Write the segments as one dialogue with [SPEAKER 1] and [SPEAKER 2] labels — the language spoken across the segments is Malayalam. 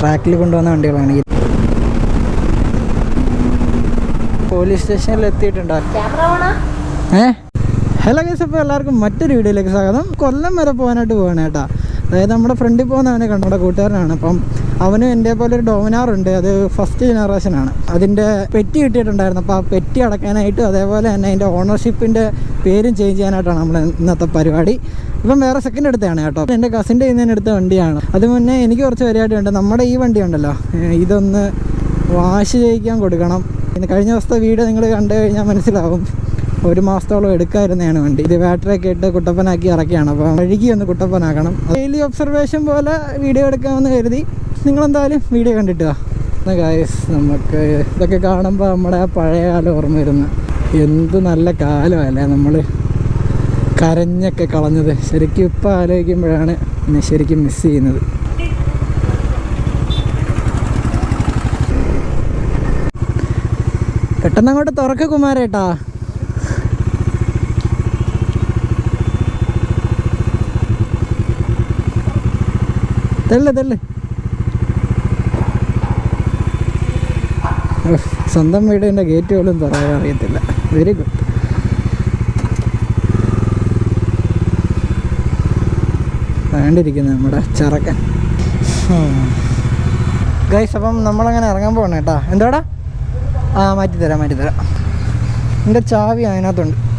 [SPEAKER 1] ട്രാക്കിൽ കൊണ്ടുവന്ന വണ്ടികളാണ് പോലീസ് സ്റ്റേഷനിൽ എത്തിയിട്ടുണ്ടോ. ഏ? ഹലോ ഗൈസ് അപ്പോൾ എല്ലാവർക്കും മറ്റൊരു വീഡിയോയിലേക്ക് സ്വാഗതം. കൊല്ലം വരെ പോകാനായിട്ട് പോകണേട്ടാ അതായത് നമ്മുടെ ഫ്രണ്ടിൽ പോകുന്നവനെ കണ്ടു. നമ്മുടെ കൂട്ടുകാരനാണ്. അപ്പം അവനും എന്റെ പോലെ ഒരു ഡോമിനാറുണ്ട് അത് ഫസ്റ്റ് ജനറേഷനാണ് അതിന്റെ പെറ്റി കിട്ടിയിട്ടുണ്ടായിരുന്നു. അപ്പോൾ ആ പെറ്റി അടക്കാനായിട്ട് അതേപോലെ തന്നെ അതിന്റെ ഓണർഷിപ്പിന്റെ പേരും ചേഞ്ച് ചെയ്യാനായിട്ടാണ് നമ്മൾ ഇന്നത്തെ പരിപാടി. ഇപ്പം വേറെ സെക്കൻഡ് എടുത്തതാണ് കേട്ടോ. എന്റെ കസിന്റെ ഇന്ന് എടുത്ത വണ്ടിയാണ്. അത് മുന്നേ എനിക്ക് കുറച്ച് പരിപാടിയുണ്ട്. നമ്മുടെ ഈ വണ്ടി ഉണ്ടല്ലോ. ഇതൊന്ന് വാഷ് ചെയ്യിക്കാൻ കൊടുക്കണം. പിന്നെ കഴിഞ്ഞ ദിവസത്തെ വീഡിയോ നിങ്ങൾ കണ്ടു കഴിഞ്ഞാൽ മനസ്സിലാവും. ഒരു മാസത്തോളം എടുക്കാതിരുന്നതാണ് വണ്ടി. ഇത് ബാറ്ററി ഒക്കെ ഇട്ട് കുട്ടപ്പനാക്കി ഇറക്കിയാണ്. അപ്പോൾ വഴുകി ഒന്ന് കുട്ടപ്പനാക്കണം. ഡെയിലി ഒബ്സർവേഷൻ പോലെ വീഡിയോ എടുക്കാമെന്ന് കരുതി. നിങ്ങളെന്തായാലും വീഡിയോ കണ്ടിട്ടുക എന്നാ ഗായസ് നമുക്ക് ഇതൊക്കെ കാണുമ്പോൾ നമ്മുടെ ആ പഴയ കാലം ഓർമ്മ വരുന്ന. എന്ത് നല്ല കാലമല്ലേ നമ്മൾ കരഞ്ഞൊക്കെ കളഞ്ഞത്. ശരിക്കും ഇപ്പം ആലോചിക്കുമ്പോഴാണ് എന്നെ ശരിക്കും മിസ് ചെയ്യുന്നത്. പെട്ടെന്ന് അങ്ങോട്ട് തുറക്ക കുമാരേട്ടാ. തെല്ല് തെല്ല് സ്വന്തം വീടിന്റെ ഗേറ്റ് പോലും തുറക്കാൻ അറിയത്തില്ല. വെരി ഗുഡ് വേണ്ടിയിരിക്കുന്നത് നമ്മുടെ ചറക്കൻ. ഗൈസ് അപ്പം നമ്മളങ്ങനെ ഇറങ്ങാൻ പോകണം കേട്ടോ. എന്താടാ? ആ മാറ്റിത്തരാം മാറ്റിത്തരാം. എന്റെ ചാവി അതിനകത്തുണ്ട്.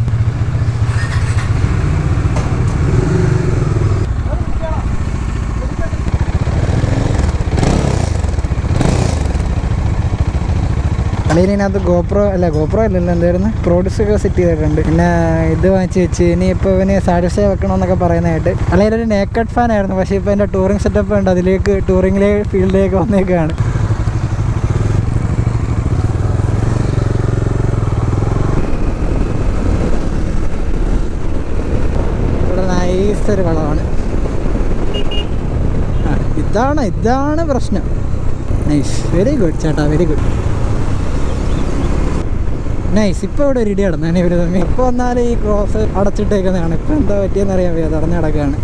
[SPEAKER 1] അല്ലെങ്കിൽ ഇതിനകത്ത് ഗോപ്രോ അല്ല ഗോപ്രോ അല്ലല്ലോ എന്തായിരുന്നു? പ്രോഡ്യൂസ് ഒക്കെ സെറ്റ് ചെയ്തിട്ടുണ്ട്. പിന്നെ ഇത് വാങ്ങിച്ച് വെച്ച് ഇനിയിപ്പോൾ ഇവന് സാറ്റിസ്ഫൈ വെക്കണമെന്നൊക്കെ പറയുന്നതായിട്ട്. അല്ലെങ്കിൽ ഒരു നേക്കഡ് ഫാൻ ആയിരുന്നു. പക്ഷേ ഇപ്പോൾ എന്റെ ടൂറിംഗ് സെറ്റപ്പ് ഉണ്ട് അതിലേക്ക് ടൂറിങ്ങിലെ ഫീൽഡിലേക്ക് വന്നേക്കാണ്. ഇവിടെ കളമാണ് ഇതാണ് ഇതാണ് പ്രശ്നം. നൈസ് വെരി ഗുഡ് ചേട്ടാ വെരി ഗുഡ് നൈസ് ഇപ്പോൾ ഇവിടെ ഒരു ഇടി നടന്നേ ഇവർ തമ്മിൽ ഇപ്പോൾ വന്നാൽ ഈ ക്രോസ് അടച്ചിട്ടേക്കുന്നതാണ്. ഇപ്പോൾ എന്താ പറ്റിയെന്ന് അറിയാൻ വയ്യ. തുറന്ന് കിടക്കുകയാണ്.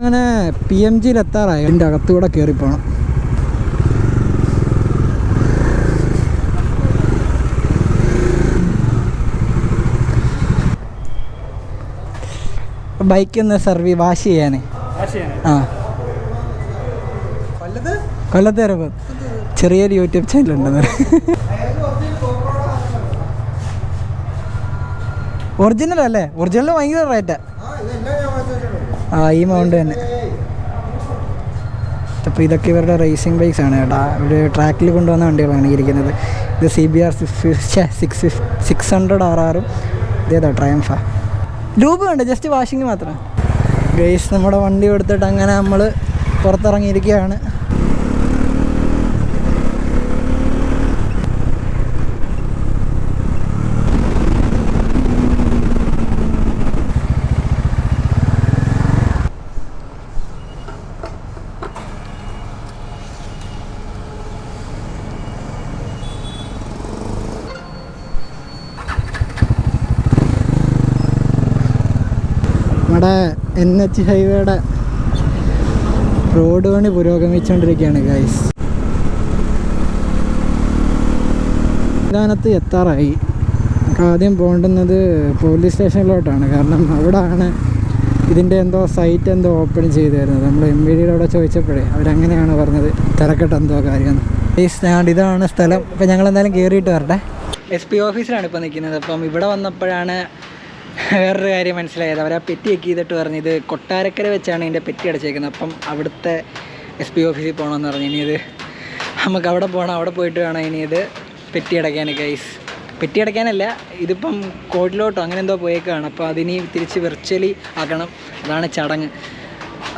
[SPEAKER 1] അങ്ങനെ പി എം ജിയിൽ എത്താറായി അതിന്റെ അകത്തുകൂടെ കയറിപ്പോണം ബൈക്ക് ഒന്ന് സർവീ വാഷ് ചെയ്യാനേ? ആ. കൊല്ലത്തെ അറിവ് ചെറിയൊരു യൂട്യൂബ് ചാനലുണ്ടെന്ന് ഒറിജിനൽ അല്ലേ? ഒറിജിനൽ ഭയങ്കര റേറ്റ് ആ. ഈ മൗണ്ട് തന്നെ. അപ്പോൾ ഇതൊക്കെ ഇവരുടെ റേസിംഗ് ബൈക്സ് ആണ് കേട്ടോ. ഒരു ട്രാക്കിൽ കൊണ്ടുവന്ന വണ്ടികളാണ് ഇരിക്കുന്നത്. ഇത് C B R six six six hundred R ആറും ഇതേതാ ട്രയംഫാ രൂപ ഉണ്ട് ജസ്റ്റ് വാഷിംഗ് മാത്രം. ഗൈസ് നമ്മുടെ വണ്ടി എടുത്തിട്ട് അങ്ങനെ നമ്മൾ പുറത്തിറങ്ങിയിരിക്കുകയാണ് നമ്മുടെ എൻ എച്ച് ഹൈവേയുടെ റോഡ് പണി പുരോഗമിച്ചുകൊണ്ടിരിക്കുകയാണ് ഗൈസ് സംവിധാനത്ത് എത്താറായി. നമുക്ക് ആദ്യം പോകേണ്ടുന്നത് പോലീസ് സ്റ്റേഷനിലോട്ടാണ് കാരണം അവിടെയാണ് ഇതിന്റെ എന്തോ സൈറ്റ് എന്തോ ഓപ്പൺ ചെയ്ത് തരുന്നത്. നമ്മൾ എം വി ഡിയുടെ അവിടെ ചോദിച്ചപ്പോഴേ അവരങ്ങനെയാണ് പറഞ്ഞത്. തിരക്കട്ടെ എന്തോ കാര്യം ഇതാണ് സ്ഥലം. ഇപ്പം ഞങ്ങൾ എന്തായാലും കയറിയിട്ട് വരട്ടെ. എസ് പി ഓഫീസിലാണ് ഇപ്പോൾ നിൽക്കുന്നത്. അപ്പം ഇവിടെ വന്നപ്പോഴാണ് വേറൊരു കാര്യം മനസ്സിലായത്. അവർ ആ പെറ്റി ഒക്കെ ചെയ്തിട്ട് പറഞ്ഞു ഇത് കൊട്ടാരക്കര വെച്ചാണ് ഇതിന്റെ പെറ്റി അടച്ചേക്കുന്നത്. അപ്പം അവിടുത്തെ എസ് പി ഓഫീസിൽ പോകണമെന്ന് പറഞ്ഞു. ഇനി ഇത് നമുക്ക് അവിടെ പോകണം അവിടെ പോയിട്ട് വേണം ഇനി ഇത് പെറ്റി അടയ്ക്കാൻ ഗൈസ് പെറ്റി അടയ്ക്കാനല്ല ഇതിപ്പം കോട്ടിലോട്ടോ അങ്ങനെ എന്തോ പോയേക്കാണ്. അപ്പോൾ അതിനി തിരിച്ച് വിർച്വലി ആക്കണം. അതാണ് ചടങ്ങ്.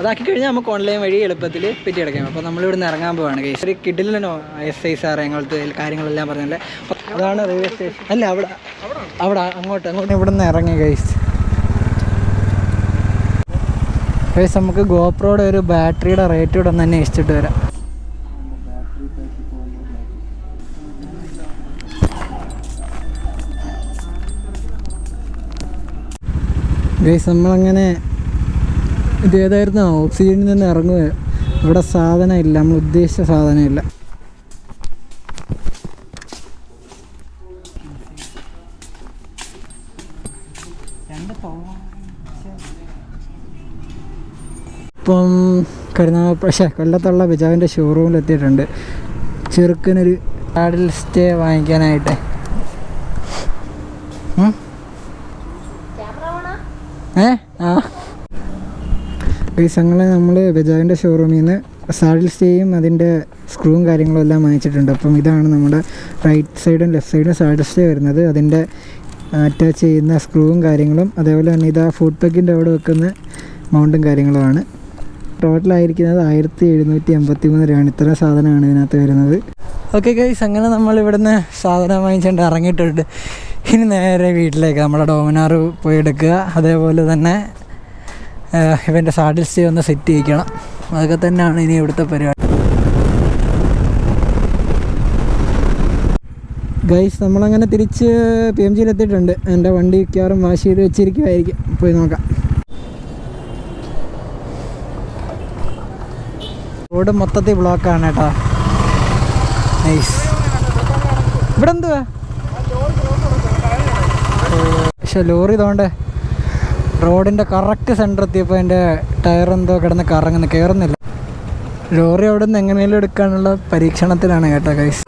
[SPEAKER 1] അതാക്കി കഴിഞ്ഞാൽ നമുക്ക് ഓൺലൈൻ വഴി എളുപ്പത്തിൽ പെറ്റി അടയ്ക്കാം. അപ്പോൾ നമ്മളിവിടെ നിന്ന് ഇറങ്ങാൻ പോവാണ് ഗൈസ് ഒരു കിഡിലിനോ എസ് ഐ സാർ ഞങ്ങൾക്ക് കാര്യങ്ങളെല്ലാം പറഞ്ഞല്ലേ? അതാണ് റെയിൽവേ സ്റ്റേഷൻ അല്ല അവിടെ അവിടെ അങ്ങോട്ട് അങ്ങോട്ട്. ഇവിടെ നിന്ന് ഇറങ്ങി ഗൈസ് ഗൈസ് നമുക്ക് ഗോപ്രോയുടെ ഒരു ബാറ്ററിയുടെ റേറ്റ് ഇവിടെ ഒന്ന് അന്വേഷിച്ചിട്ട് വരാം. ഗൈസ് നമ്മളങ്ങനെ ഇത് ഏതായിരുന്നു? ഓക്സിജനിൽ നിന്ന് ഇറങ്ങുക. ഇവിടെ സാധനം ഇല്ല നമ്മൾ ഉദ്ദേശിച്ച സാധനം ഇപ്പം കരുനാ പക്ഷേ കൊല്ലത്തുള്ള ബിജാവിന്റെ ഷോറൂമിൽ എത്തിയിട്ടുണ്ട്. ചെറുക്കനൊരു പാഡിൽ സ്റ്റേ വാങ്ങിക്കാനായിട്ട്? ഏ? ആ. പൈസങ്ങളെ നമ്മൾ ബജാജിന്റെ ഷോറൂമിൽ നിന്ന് സാഡിൽ സ്റ്റേയും അതിന്റെ സ്ക്രൂവും കാര്യങ്ങളും എല്ലാം വാങ്ങിച്ചിട്ടുണ്ട്. അപ്പം ഇതാണ് നമ്മുടെ റൈറ്റ് സൈഡും ലെഫ്റ്റ് സൈഡും സാഡിൽ സ്റ്റേ വരുന്നത്. അതിന്റെ അറ്റാച്ച് ചെയ്യുന്ന സ്ക്രൂവും കാര്യങ്ങളും അതേപോലെ തന്നെ ഇതാ ഫുഡ് പെക്കിന്റെ അവിടെ വെക്കുന്ന മൗണ്ടും കാര്യങ്ങളുമാണ്. ടോട്ടലായിരിക്കുന്നത് ആയിരത്തി എഴുന്നൂറ്റി എൺപത്തി മൂന്ന് രൂപയാണ് ഇത്ര സാധനമാണ് ഇതിനകത്ത് വരുന്നത്. ഓക്കെ ഗൈസ് അങ്ങനെ നമ്മൾ ഇവിടുന്ന് സാധനം വാങ്ങിച്ചുകൊണ്ട് ഇറങ്ങിയിട്ടുണ്ട്. ഇനി നേരെ വീട്ടിലേക്ക് നമ്മുടെ ഡോമിനാർ പോയി എടുക്കുക. അതേപോലെ തന്നെ ഇവന്റെ സാഡിൽ സ്റ്റേ ഒന്ന് സെറ്റ് ചെയ്യിക്കണം. അതൊക്കെ തന്നെയാണ് ഇനി ഇവിടുത്തെ പരിപാടി. ഗൈസ് നമ്മളങ്ങനെ തിരിച്ച് പി എം ജിയിലെത്തിയിട്ടുണ്ട് എന്റെ വണ്ടി മിക്കവാറും വാഷ് ചെയ്ത് വെച്ചിരിക്കുമായിരിക്കും പോയി നോക്കാം. റോഡ് മൊത്തത്തിൽ ബ്ലോക്കാണ് കേട്ടോ. നൈസ് ഇവിടെ എന്തുവാ? പക്ഷെ ലോറി ഇതുകൊണ്ട് റോഡിന്റെ കറക്റ്റ് സെന്റർ എത്തിയപ്പോൾ എന്റെ ടയർ എന്തോ കിടന്ന് കറങ്ങുന്നു. കയറുന്നില്ല ലോറി അവിടെ നിന്ന് എങ്ങനെയും എടുക്കാനുള്ള പരീക്ഷണത്തിലാണ് കേട്ടോ ഗൈസ്